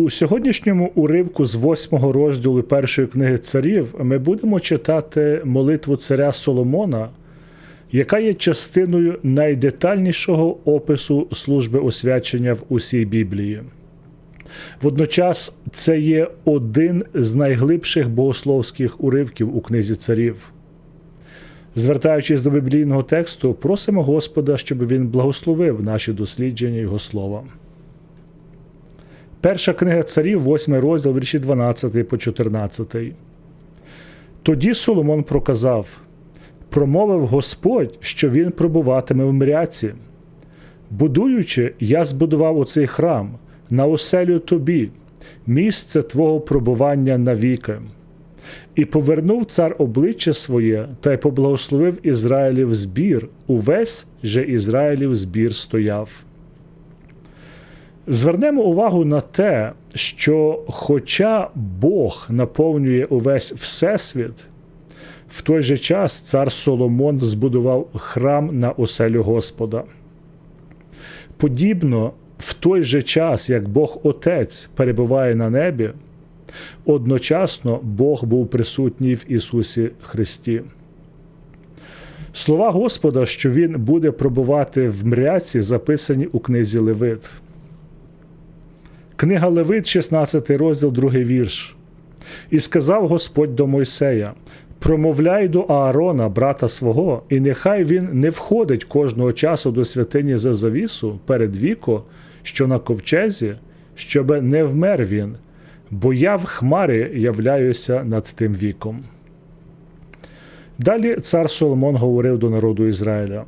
У сьогоднішньому уривку з восьмого розділу першої книги царів ми будемо читати молитву царя Соломона, яка є частиною найдетальнішого опису служби освячення в усій Біблії. Водночас це є один з найглибших богословських уривків у книзі царів. Звертаючись до біблійного тексту, просимо Господа, щоб він благословив наші дослідження Його слова. Перша книга царів, 8 розділ, вірші 12 по 14. Тоді Соломон проказав: промовив Господь, що він пробуватиме в мряці. Будуючи, я збудував оцей храм на оселю тобі, місце твого пробування навіки. І повернув цар обличчя своє та й поблагословив Ізраїлів збір, увесь же Ізраїлів збір стояв. Звернемо увагу на те, що, хоча Бог наповнює увесь Всесвіт, в той же час цар Соломон збудував храм на оселю Господа. Подібно в той же час, як Бог Отець перебуває на небі, одночасно Бог був присутній в Ісусі Христі. Слова Господа, що Він буде пробувати в мряці, записані у книзі Левит. Книга Левит, 16 розділ, 2 вірш. І сказав Господь до Мойсея: Промовляй до Аарона, брата свого, і нехай він не входить кожного часу до святині за завісу перед віко, що на ковчезі, щоб не вмер він, бо я в хмарі являюся над тим віком. Далі цар Соломон говорив до народу Ізраїля.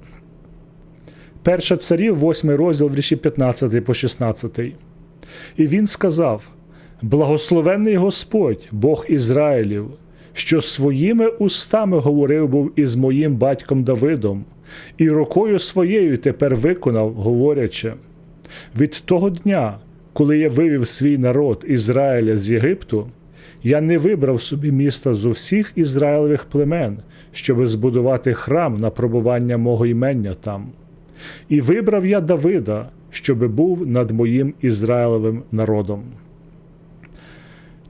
Перша царів, 8 розділ вірші 15 по 16. І він сказав: Благословенний Господь, Бог Ізраїлів, що своїми устами говорив був із моїм батьком Давидом, і рукою своєю тепер виконав, говорячи: від того дня, коли я вивів свій народ Ізраїля з Єгипту, я не вибрав собі міста з усіх Ізраїлевих племен, щоб збудувати храм на пробування мого імення там. І вибрав я Давида, щоби був над моїм Ізраїлевим народом.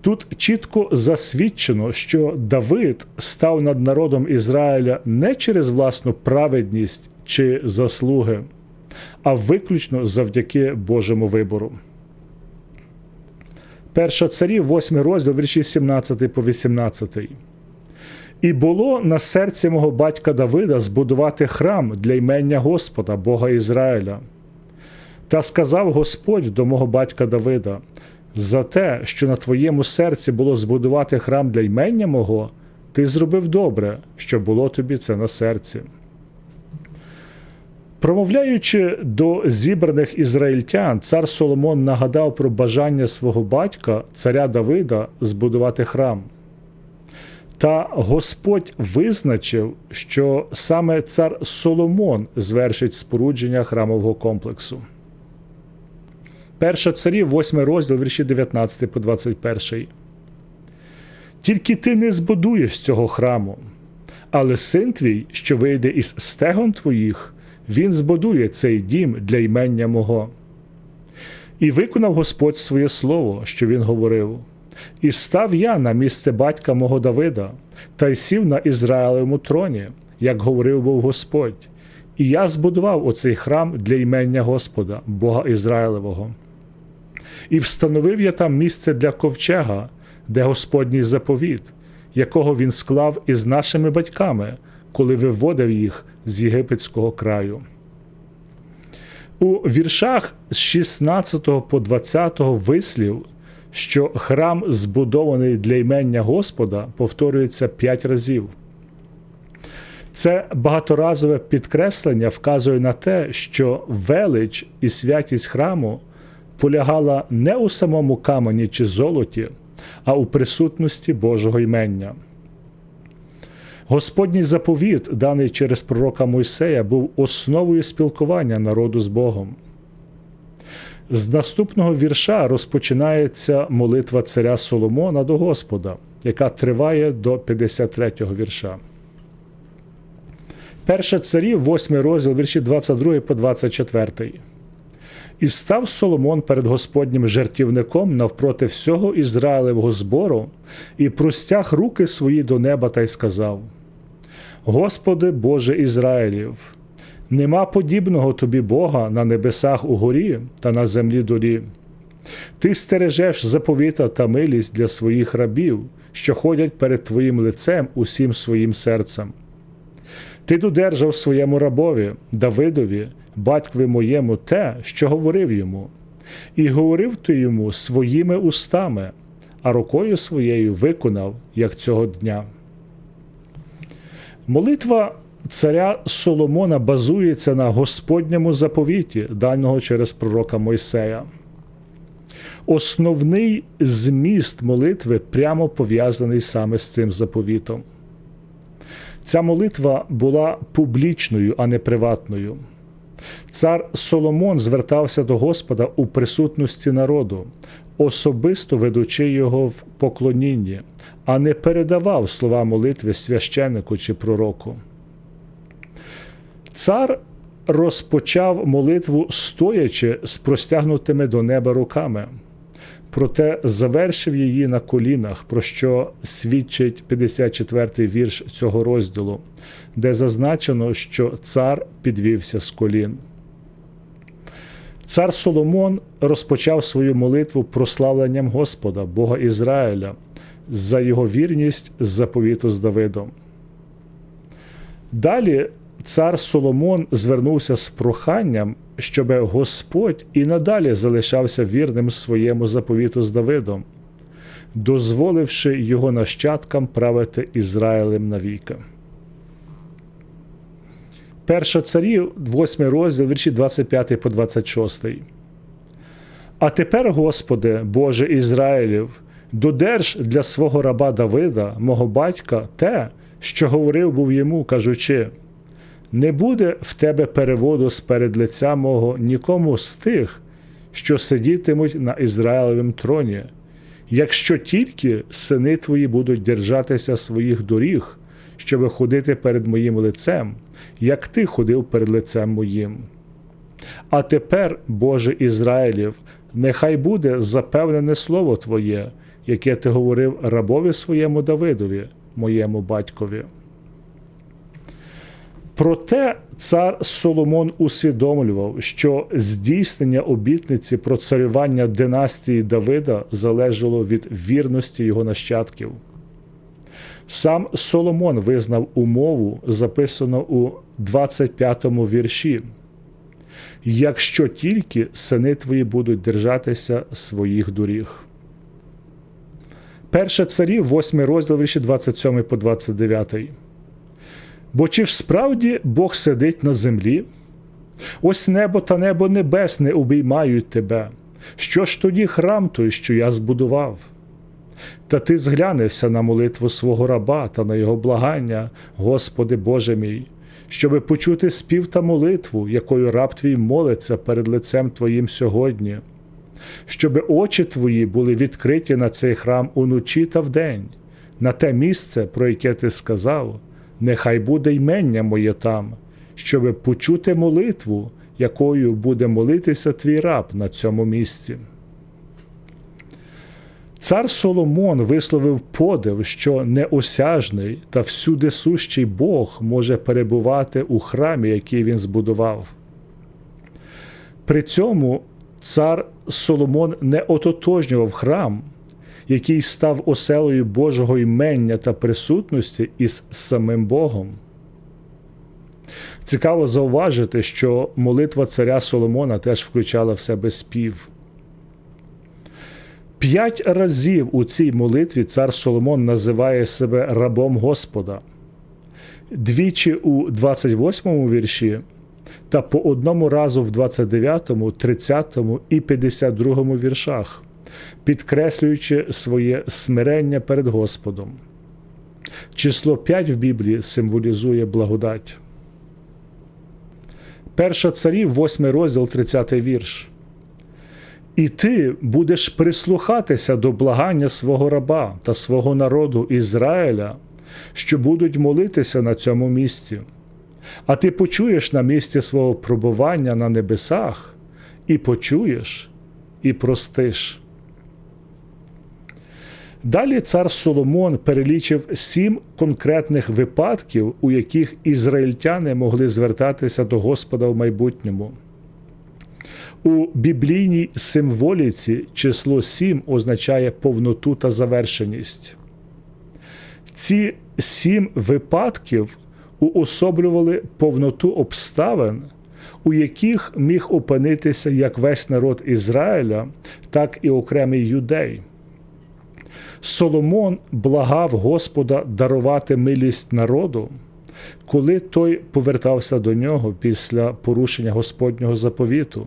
Тут чітко засвідчено, що Давид став над народом Ізраїля не через власну праведність чи заслуги, а виключно завдяки Божому вибору. Перша царів, 8 розділ, вірші 17 по 18. І було на серці мого батька Давида збудувати храм для ймення Господа, Бога Ізраїля. Та сказав Господь до мого батька Давида: за те, що на твоєму серці було збудувати храм для ймення мого, ти зробив добре, що було тобі це на серці. Промовляючи до зібраних ізраїльтян, цар Соломон нагадав про бажання свого батька, царя Давида, збудувати храм. Та Господь визначив, що саме цар Соломон звершить спорудження храмового комплексу. Перша царів, 8 розділ, вірші 19 по 21. Тільки ти не збудуєш цього храму, але син твій, що вийде із стегон твоїх, він збудує цей дім для ймення мого. І виконав Господь своє слово, що він говорив: І став я на місце батька мого Давида, та й сів на Ізраїлевому троні, як говорив був Господь, і я збудував оцей храм для ймення Господа, Бога Ізраїлевого. І встановив я там місце для ковчега, де Господній заповіт, якого він склав із нашими батьками, коли виводив їх з єгипетського краю. У віршах з 16 по 20 вислів, що храм збудований для ймення Господа, повторюється п'ять разів. Це багаторазове підкреслення вказує на те, що велич і святість храму полягала не у самому камені чи золоті, а у присутності Божого ймення. Господній заповіт, даний через пророка Мойсея, був основою спілкування народу з Богом. З наступного вірша розпочинається молитва царя Соломона до Господа, яка триває до 53 го вірша. Перша царів, 8 розділ вірші 22 по 24. І став Соломон перед Господнім жертівником навпроти всього Ізраїлевого збору, і простяг руки свої до неба та й сказав: Господи Боже Ізраїлів, нема подібного тобі Бога на небесах угорі та на землі долі. Ти стережеш заповіта та милість для своїх рабів, що ходять перед Твоїм лицем усім своїм серцем. Ти додержав своєму рабові, Давидові, батькові моєму, те, що говорив йому, і говорив ти йому своїми устами, а рукою своєю виконав, як цього дня. Молитва царя Соломона базується на Господньому заповіті, даного через пророка Мойсея. Основний зміст молитви прямо пов'язаний саме з цим заповітом. Ця молитва була публічною, а не приватною. Цар Соломон звертався до Господа у присутності народу, особисто ведучи його в поклонінні, а не передавав слова молитви священнику чи пророку. Цар розпочав молитву стоячи з простягнутими до неба руками, проте завершив її на колінах, про що свідчить 54-й вірш цього розділу, де зазначено, що цар підвівся з колін. Цар Соломон розпочав свою молитву прославленням Господа, Бога Ізраїля, за його вірність з заповіту з Давидом. Далі цар Соломон звернувся з проханням, щоб Господь і надалі залишався вірним своєму заповіту з Давидом, дозволивши його нащадкам правити Ізраїлем навіки. Перша царів, 8 розділ, вірші 25 по 26. А тепер, Господи, Боже Ізраїлів, додерж для свого раба Давида, мого батька, те, що говорив був йому, кажучи: не буде в тебе переводу з перед лиця мого нікому з тих, що сидітимуть на Ізраїлевім троні, якщо тільки сини твої будуть держатися своїх доріг, щоб ходити перед моїм лицем, як ти ходив перед лицем моїм. А тепер, Боже Ізраїлів, нехай буде запевнене слово Твоє, яке ти говорив рабові своєму Давидові, моєму батькові. Проте цар Соломон усвідомлював, що здійснення обітниці про царювання династії Давида залежало від вірності його нащадків. Сам Соломон визнав умову, записану у 25-му вірші. Якщо тільки сини твої будуть держатися своїх доріг. Перше царів, 8 розділ вірші 27 по 29. Бо чи ж справді Бог сидить на землі? Ось небо та небо небесне обіймають тебе. Що ж тоді храм той, що я збудував? Та ти зглянешся на молитву свого раба та на його благання, Господи Боже мій, щоби почути спів та молитву, якою раб твій молиться перед лицем Твоїм сьогодні, щоби очі твої були відкриті на цей храм уночі та вдень, на те місце, про яке ти сказав, нехай буде ймення моє там, щоби почути молитву, якою буде молитися твій раб на цьому місці. Цар Соломон висловив подив, що неосяжний та всюди сущий Бог може перебувати у храмі, який він збудував. При цьому цар Соломон не ототожнював храм, який став оселою Божого імення та присутності із самим Богом. Цікаво зауважити, що молитва царя Соломона теж включала в себе спів. П'ять разів у цій молитві цар Соломон називає себе рабом Господа, двічі у 28 вірші та по одному разу в 29, 30 і 52 віршах, підкреслюючи своє смирення перед Господом. Число 5 в Біблії символізує благодать. Перша царів, 8 розділ, 30 вірш. І ти будеш прислухатися до благання свого раба та свого народу Ізраїля, що будуть молитися на цьому місці. А ти почуєш на місці свого пробування на небесах, і почуєш, і простиш. Далі цар Соломон перелічив сім конкретних випадків, у яких ізраїльтяни могли звертатися до Господа в майбутньому. У біблійній символіці число сім означає повноту та завершеність. Ці сім випадків уособлювали повноту обставин, у яких міг опинитися як весь народ Ізраїля, так і окремий юдей. Соломон благав Господа дарувати милість народу, коли той повертався до нього після порушення Господнього заповіту,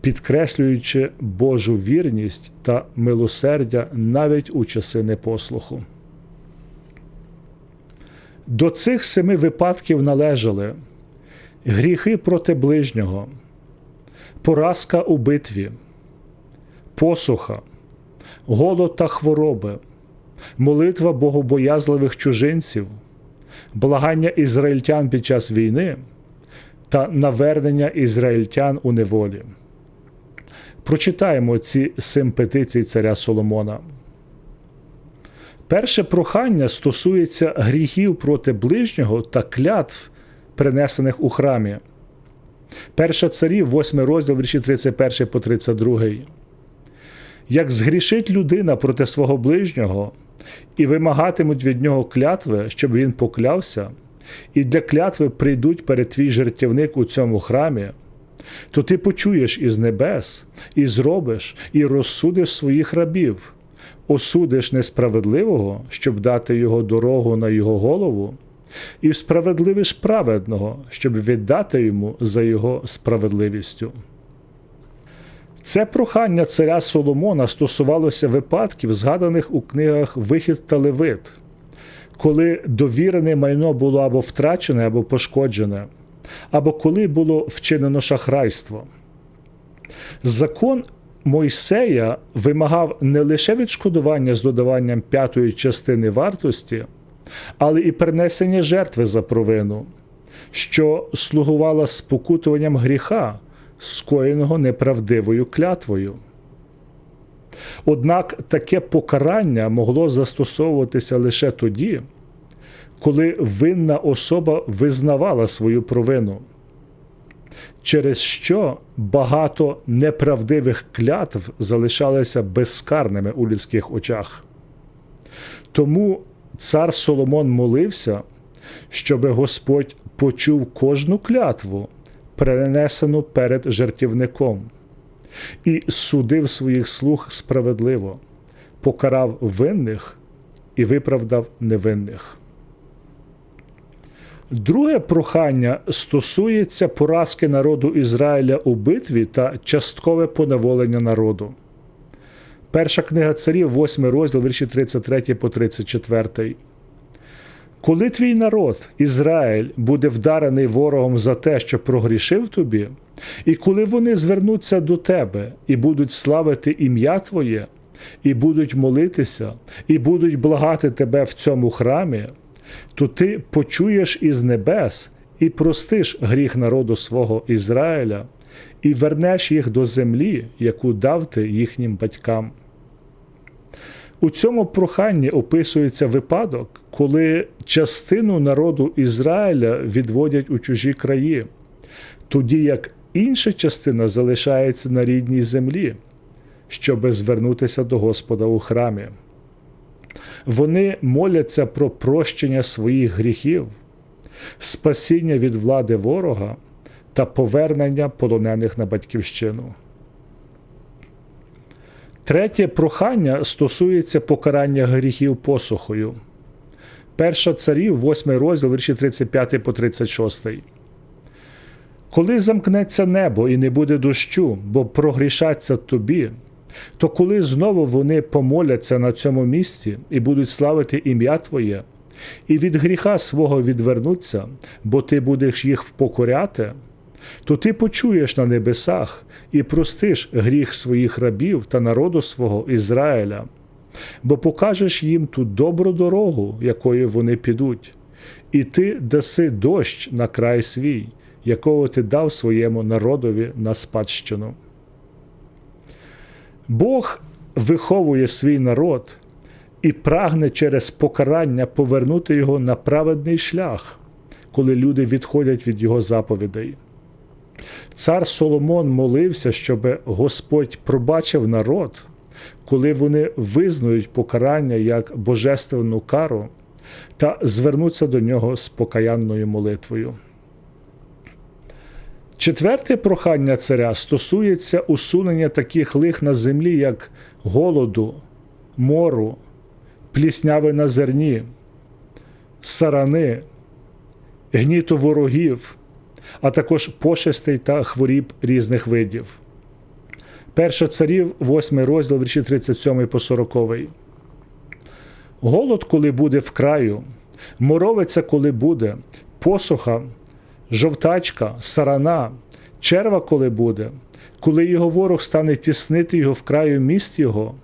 підкреслюючи Божу вірність та милосердя навіть у часи непослуху. До цих семи випадків належали гріхи проти ближнього, поразка у битві, посуха голод та хвороби, молитва богобоязливих чужинців, благання ізраїльтян під час війни та навернення ізраїльтян у неволі. Прочитаємо ці симпетиції царя Соломона. Перше прохання стосується гріхів проти ближнього та клятв, принесених у храмі. Перша царів, 8 розділ, вірші 31 по 32 як згрішить людина проти свого ближнього, і вимагатимуть від нього клятви, щоб він поклявся, і для клятви прийдуть перед твій жертівник у цьому храмі, то ти почуєш із небес, і зробиш, і розсудиш своїх рабів, осудиш несправедливого, щоб дати його дорогу на його голову, і справедливиш праведного, щоб віддати йому за його справедливістю. Це прохання царя Соломона стосувалося випадків, згаданих у книгах Вихід та Левит, коли довірене майно було або втрачене, або пошкоджене, або коли було вчинено шахрайство. Закон Мойсея вимагав не лише відшкодування з додаванням п'ятої частини вартості, але і принесення жертви за провину, що слугувала спокутуванням гріха скоєного неправдивою клятвою. Однак таке покарання могло застосовуватися лише тоді, коли винна особа визнавала свою провину, через що багато неправдивих клятв залишалися безскарними у людських очах. Тому цар Соломон молився, щоби Господь почув кожну клятву перенесену перед жертівником, і судив своїх слуг справедливо, покарав винних і виправдав невинних. Друге прохання стосується поразки народу Ізраїля у битві та часткове поневолення народу. Перша книга царів, 8 розділ, вірші 33 по 34. Коли твій народ, Ізраїль, буде вдарений ворогом за те, що прогрішив тобі, і коли вони звернуться до тебе і будуть славити ім'я Твоє, і будуть молитися, і будуть благати тебе в цьому храмі, то ти почуєш із небес і простиш гріх народу свого Ізраїля, і вернеш їх до землі, яку дав ти їхнім батькам. У цьому проханні описується випадок, коли частину народу Ізраїля відводять у чужі краї, тоді як інша частина залишається на рідній землі, щоби звернутися до Господа у храмі. Вони моляться про прощення своїх гріхів, спасіння від влади ворога та повернення полонених на батьківщину. Третє прохання стосується покарання гріхів посухою. Перша царів, 8 розділ, вірші 35 по 36. Коли замкнеться небо і не буде дощу, бо прогрішаться тобі, то коли знову вони помоляться на цьому місці і будуть славити ім'я Твоє, і від гріха свого відвернуться, бо ти будеш їх впокоряти, то ти почуєш на небесах і простиш гріх своїх рабів та народу свого Ізраїля, бо покажеш їм ту добру дорогу, якою вони підуть, і ти даси дощ на край свій, якого ти дав своєму народові на спадщину. Бог виховує свій народ і прагне через покарання повернути його на праведний шлях, коли люди відходять від його заповідей. Цар Соломон молився, щоб Господь пробачив народ, коли вони визнають покарання як божественну кару та звернуться до нього з покаянною молитвою. Четверте прохання царя стосується усунення таких лих на землі, як голоду, мору, плісняви на зерні, сарани, гніту ворогів, а також пошестей та хворіб різних видів. Перша царів, 8 розділ, вірші 37 по 40. Голод, коли буде в краю, моровиця, коли буде, посуха, жовтачка, сарана, черва, коли буде, коли його ворог стане тіснити його в краю міст його,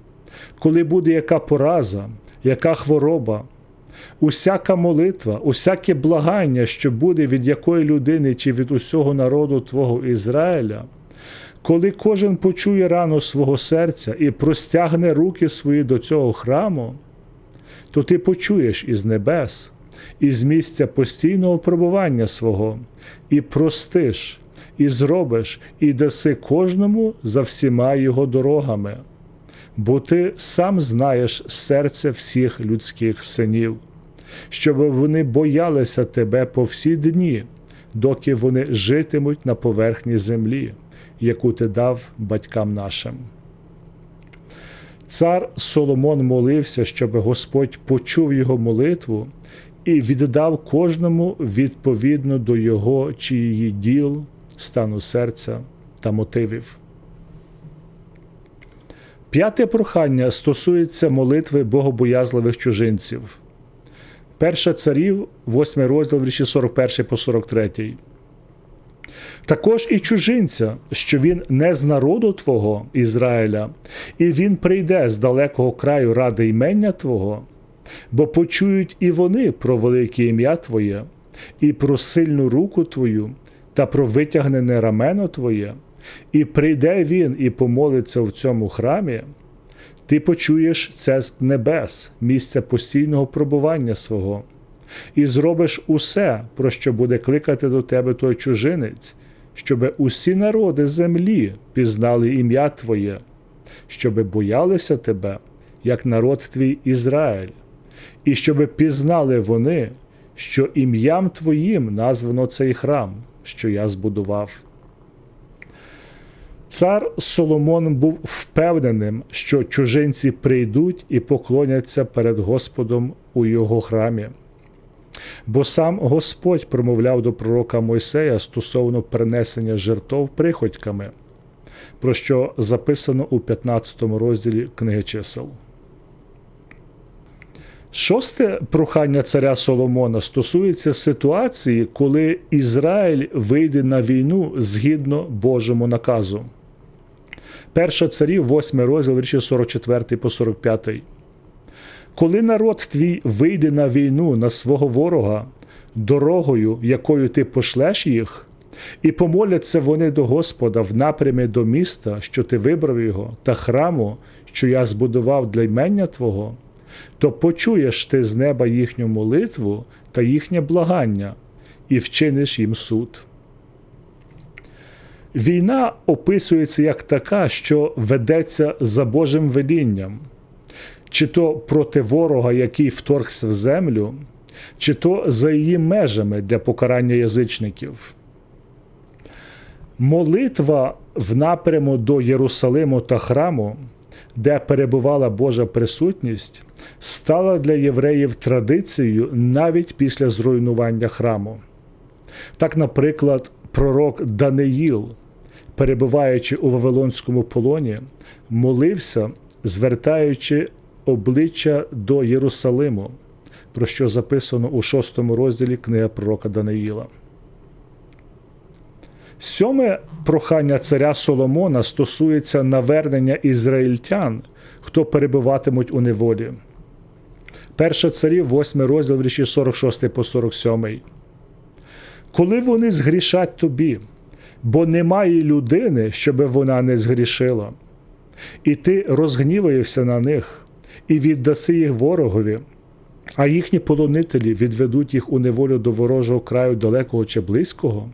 коли буде яка пораза, яка хвороба, усяка молитва, усяке благання, що буде від якої людини чи від усього народу Твого Ізраїля, коли кожен почує рану свого серця і простягне руки свої до цього храму, то ти почуєш із небес, із місця постійного пробування свого, і простиш, і зробиш, і даси кожному за всіма його дорогами, бо ти сам знаєш серце всіх людських синів, щоб вони боялися тебе по всі дні, доки вони житимуть на поверхні землі, яку ти дав батькам нашим. Цар Соломон молився, щоб Господь почув його молитву і віддав кожному відповідно до його чи її діл, стану серця та мотивів. П'яте прохання стосується молитви богобоязливих чужинців. Перша царів, 8 розділ вірші 41 по 43. Також і чужинця, що він не з народу Твого Ізраїля, і він прийде з далекого краю ради імення Твого, бо почують і вони про велике ім'я Твоє, і про сильну руку Твою, та про витягнене рамено Твоє, і прийде він і помолиться в цьому храмі, ти почуєш це з небес, місця постійного пробування свого, і зробиш усе, про що буде кликати до тебе той чужинець, щоб усі народи землі пізнали ім'я Твоє, щоб боялися тебе, як народ твій Ізраїль, і щоб пізнали вони, що ім'ям Твоїм названо цей храм, що я збудував. Цар Соломон був впевненим, що чужинці прийдуть і поклоняться перед Господом у його храмі. Бо сам Господь промовляв до пророка Мойсея стосовно принесення жертов приходьками, про що записано у 15 розділі книги чисел. Шосте прохання царя Соломона стосується ситуації, коли Ізраїль вийде на війну згідно Божому наказу. Перша царів, 8 розділ, вірші 44 по 45. Коли народ твій вийде на війну на свого ворога, дорогою, якою ти пошлеш їх, і помоляться вони до Господа в напрямі до міста, що ти вибрав його, та храму, що я збудував для ймення Твого, то почуєш ти з неба їхню молитву та їхнє благання, і вчиниш їм суд. Війна описується як така, що ведеться за Божим велінням, чи то проти ворога, який вторгся в землю, чи то за її межами для покарання язичників. Молитва в напряму до Єрусалиму та храму, де перебувала Божа присутність, стала для євреїв традицією навіть після зруйнування храму. Так, наприклад, пророк Даниїл, перебуваючи у Вавилонському полоні, молився, звертаючи обличчя до Єрусалиму, про що записано у шостому розділі книги пророка Даниїла. Сьоме прохання царя Соломона стосується навернення ізраїльтян, хто перебуватимуть у неволі. Перша царів, 8 розділ вірші 46 по 47. коли вони згрішать тобі, бо немає людини, щоби вона не згрішила, і ти розгніваєшся на них і віддаси їх ворогові, а їхні полонителі відведуть їх у неволю до ворожого краю далекого чи близького.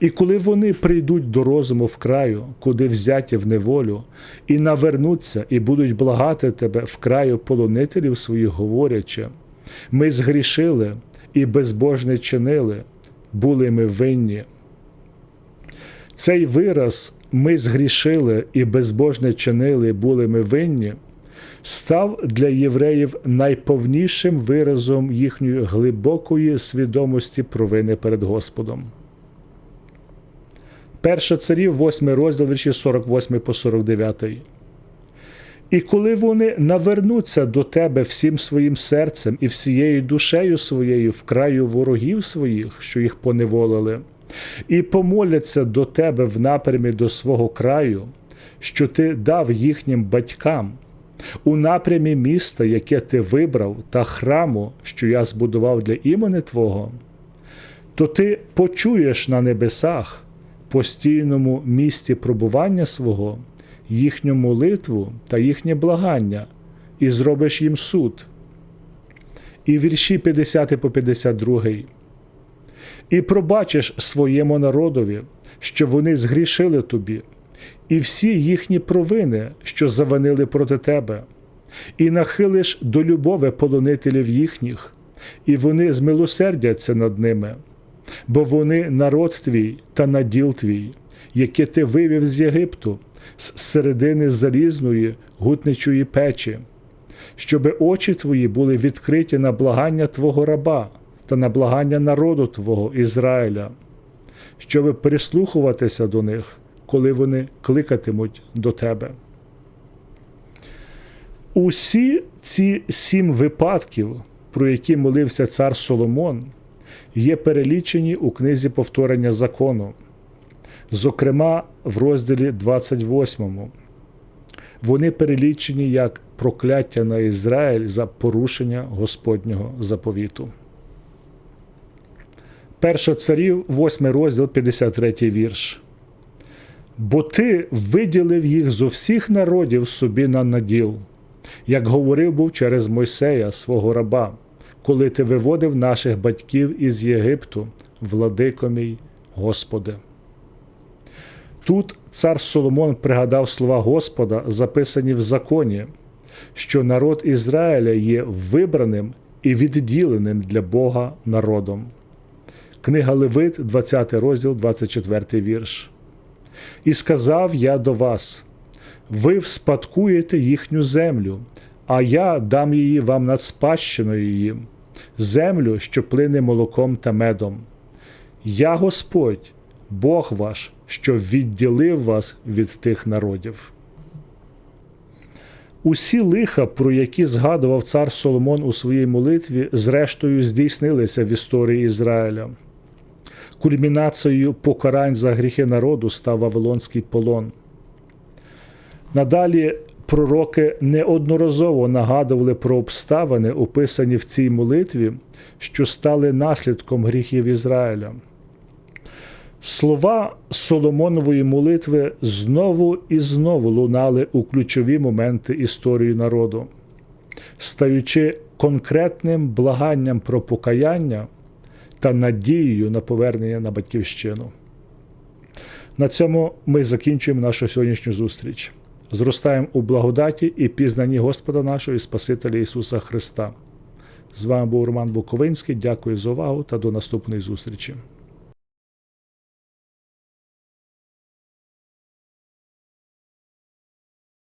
І коли вони прийдуть до розуму в краю, куди взяті в неволю, і навернуться, і будуть благати тебе в краю полонителів своїх, говорячи, ми згрішили і безбожне чинили, були ми винні. Цей вираз ми згрішили і безбожне чинили, були ми винні, став для євреїв найповнішим виразом їхньої глибокої свідомості провини перед Господом. Перша царів, 8 розділ, вірші 48 по 49. І коли вони навернуться до тебе всім своїм серцем і всією душею своєю в краю ворогів своїх, що їх поневолили, і помоляться до тебе в напрямі до свого краю, що ти дав їхнім батькам, у напрямі міста, яке ти вибрав, та храму, що я збудував для імені Твого, то ти почуєш на небесах постійному місті пробування свого, їхню молитву та їхнє благання, і зробиш їм суд. І вірші 50 по 52. І пробачиш своєму народові, що вони згрішили тобі, і всі їхні провини, що завинили проти тебе, і нахилиш до любови полонителів їхніх, і вони змилосердяться над ними бо вони народ твій та наділ твій, яке ти вивів з Єгипту, з середини залізної гутничої печі, щоби очі твої були відкриті на благання Твого раба та на благання народу Твого Ізраїля, щоби прислухуватися до них, коли вони кликатимуть до тебе. Усі ці сім випадків, про які молився цар Соломон, є перелічені у книзі повторення закону, зокрема в розділі 28. Вони перелічені як прокляття на Ізраїль за порушення Господнього заповіту. Перша царів, 8 розділ, 53 вірш. Бо ти виділив їх зо всіх народів собі на наділ, як говорив був через Мойсея, свого раба коли ти виводив наших батьків із Єгипту, владико мій Господи. Тут цар Соломон пригадав слова Господа, записані в законі, що народ Ізраїля є вибраним і відділеним для Бога народом. Книга Левит, 20 розділ, 24 вірш. І сказав я до вас: ви вспадкуєте їхню землю, а я дам її вам над спадщиною їм землю, що плине молоком та медом. Я Господь, Бог ваш, що відділив вас від тих народів. Усі лиха, про які згадував цар Соломон у своїй молитві, зрештою здійснилися в історії Ізраїля. Кульмінацією покарань за гріхи народу став Вавилонський полон. Надалі пророки неодноразово нагадували про обставини, описані в цій молитві, що стали наслідком гріхів Ізраїля. Слова Соломонової молитви знову і знову лунали у ключові моменти історії народу, стаючи конкретним благанням про покаяння та надією на повернення на батьківщину. На цьому ми закінчуємо нашу сьогоднішню зустріч зростаємо у благодаті і пізнанні Господа нашого і Спасителя Ісуса Христа. З вами був Роман Буковинський. Дякую за увагу та до наступної зустрічі.